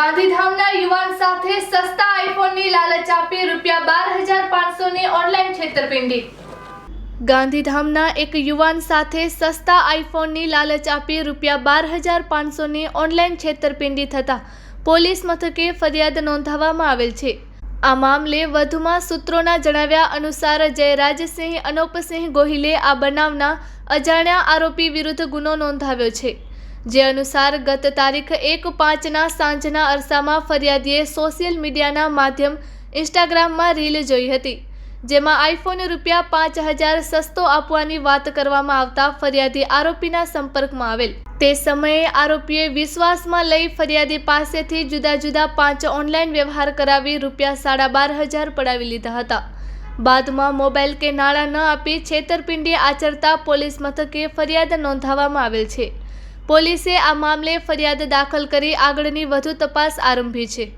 ગાંધીધામના યુવાન સાથે સસ્તા આઈફોનની લાલચ આપી રૂપિયા બાર હજાર પાંચસોની ઓનલાઈન છેતરપિંડી. ગાંધીધામના એક યુવાન સાથે સસ્તા આઈફોનની લાલચ આપી રૂપિયા બાર હજાર પાંચસોની ઓનલાઈન છેતરપિંડી થતાં પોલીસ મથકે ફરિયાદ નોંધાવવામાં આવેલ છે. આ મામલે વધુમાં સૂત્રોના જણાવ્યા અનુસાર જયરાજસિંહ, અનોપસિંહ ગોહિલે આ બનાવના અજાણ્યા આરોપી વિરુદ્ધ ગુનો નોંધાવ્યો છે. જે અનુસાર ગત તારીખ એક પાંચના સાંજના અરસામાં ફરિયાદીએ સોશિયલ મીડિયાના માધ્યમ ઇન્સ્ટાગ્રામમાં રીલ જોઈ હતી. જેમાં આઈફોન રૂપિયા પાંચ હજાર સસ્તો આપવાની વાત કરવામાં આવતા ફરિયાદી આરોપીના સંપર્કમાં આવેલ. તે સમયે આરોપીએ વિશ્વાસમાં લઈ ફરિયાદી પાસેથી જુદા જુદા પાંચ ઓનલાઈન વ્યવહાર કરાવી રૂપિયા સાડા બાર હજાર પડાવી લીધા હતા. બાદમાં મોબાઈલ કે નાણાં ન આપી છેતરપિંડી આચરતા પોલીસ મથકે ફરિયાદ નોંધાવવામાં આવેલ છે. પોલીસે આ મામલે ફરિયાદ દાખલ કરી આગળની વધુ તપાસ આરંભી છે.